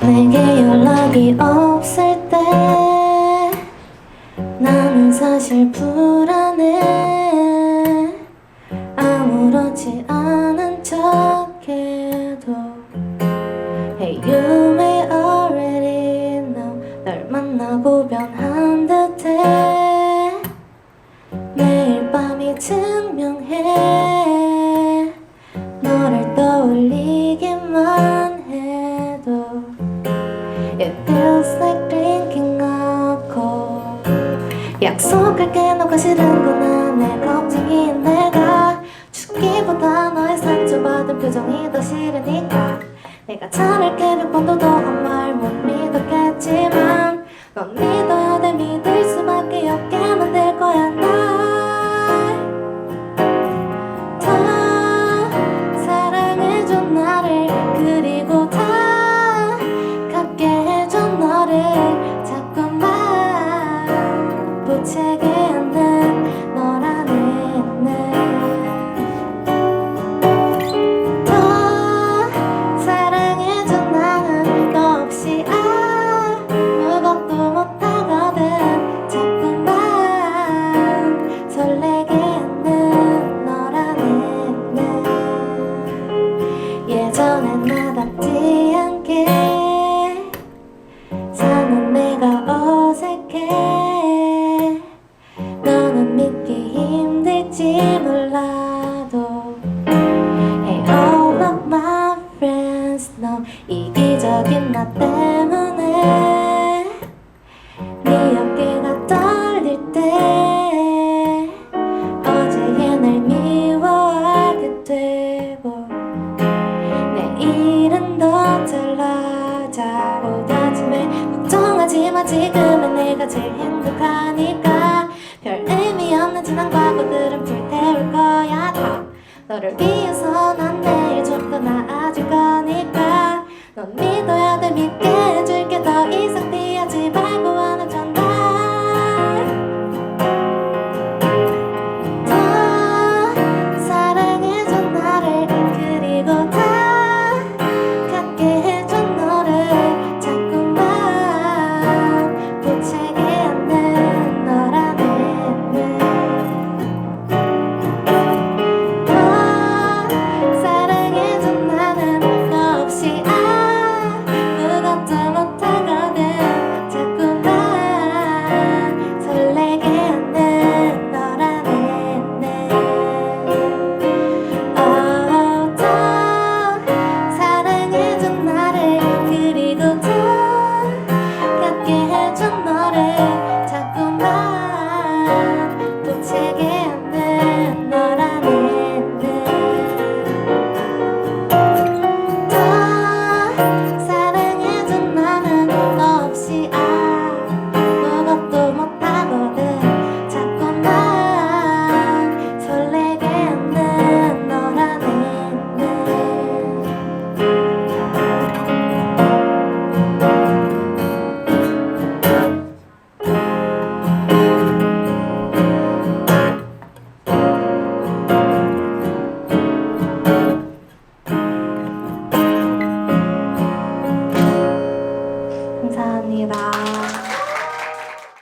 내게 연락이 없을 때 나는 사실 불안해 you may already know 널 만나고 변한 듯해. 매일 밤이 증명해. 너를 떠올리기만 해도 It feels like drinking alcohol. 약속할게 너가 싫은구나. 내 걱정이 내가. 죽기보다 너의 상처받은 표정이 더 싫으니까 내가 차를게 몇 번도 더 한 말 못 믿었겠지만 넌 믿어야 돼 믿을 수밖에 없게 힘들지 몰라도 Hey all of my friends know 이기적인 나 때문에 네 어깨가 떨릴 때 어제의 날 미워하게 되고 내일은 더 잘나자고 다짐해 걱정하지 마 지금은 내가 제일 행복하니까 별 의미 없는 지난 과거들은 불태울 거야. 다 너를 위해서 난 내일 좀더 나아질 거니까 넌 믿어야 돼 믿게